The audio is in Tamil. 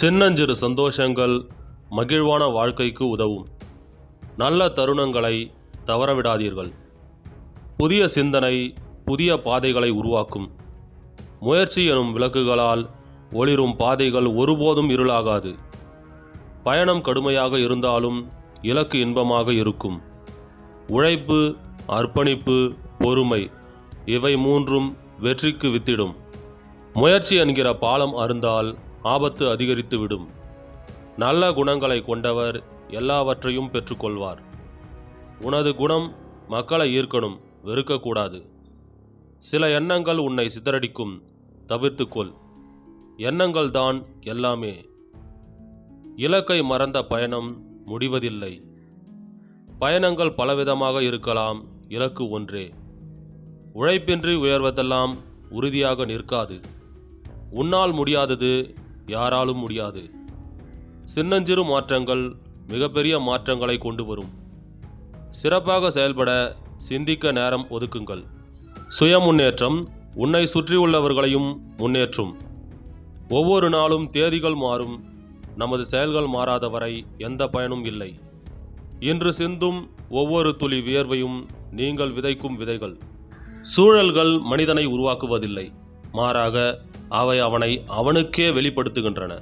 சின்னஞ்சிறு சந்தோஷங்கள் மகிழ்வான வாழ்க்கைக்கு உதவும். நல்ல தருணங்களை தவறவிடாதீர்கள். புதிய சிந்தனை புதிய பாதைகளை உருவாக்கும். முயற்சி எனும் விளக்குகளால் ஒளிரும் பாதைகள் ஒருபோதும் இருளாகாது. பயணம் கடுமையாக இருந்தாலும் இலக்கு இன்பமாக இருக்கும். உழைப்பு அர்ப்பணிப்பு பொறுமை இவை மூன்றும் வெற்றிக்கு வித்திடும். முயற்சி என்கிற பாலம் அருந்தால் ஆபத்து அதிகரித்துவிடும் நல்ல குணங்களை கொண்டவர் எல்லாவற்றையும் பெற்றுக்கொள்வார். உனது குணம் மக்களை ஈர்க்கணும் வெறுக்கக்கூடாது. சில எண்ணங்கள் உன்னை சிதறடிக்கும் தவிர்த்துக்கொள். எண்ணங்கள் தான் எல்லாமே. இலக்கை மறந்த பயணம் முடிவதில்லை. பயணங்கள் பலவிதமாக இருக்கலாம் இலக்கு ஒன்றே. உழைப்பின்றி உயர்வதெல்லாம் உறுதியாக நிற்காது. உன்னால் முடியாதது யாராலும் முடியாது. சின்னஞ்சிறு மாற்றங்கள் மிகப்பெரிய மாற்றங்களை கொண்டு வரும். சிறப்பாக செயல்பட சிந்திக்க நேரம் ஒதுக்குங்கள். சுய முன்னேற்றம் உன்னை சுற்றியுள்ளவர்களையும் முன்னேற்றும். ஒவ்வொரு நாளும் தேதிகள் மாறும். நமது செயல்கள் மாறாத வரை எந்த பயனும் இல்லை. இன்று சிந்தும் ஒவ்வொரு துளி வியர்வையும் நீங்கள் விதைக்கும் விதைகள். சூழல்கள் மனிதனை உருவாக்குவதில்லை. மாறாக அவை அவனை அவனுக்கே வெளிப்படுத்துகின்றன.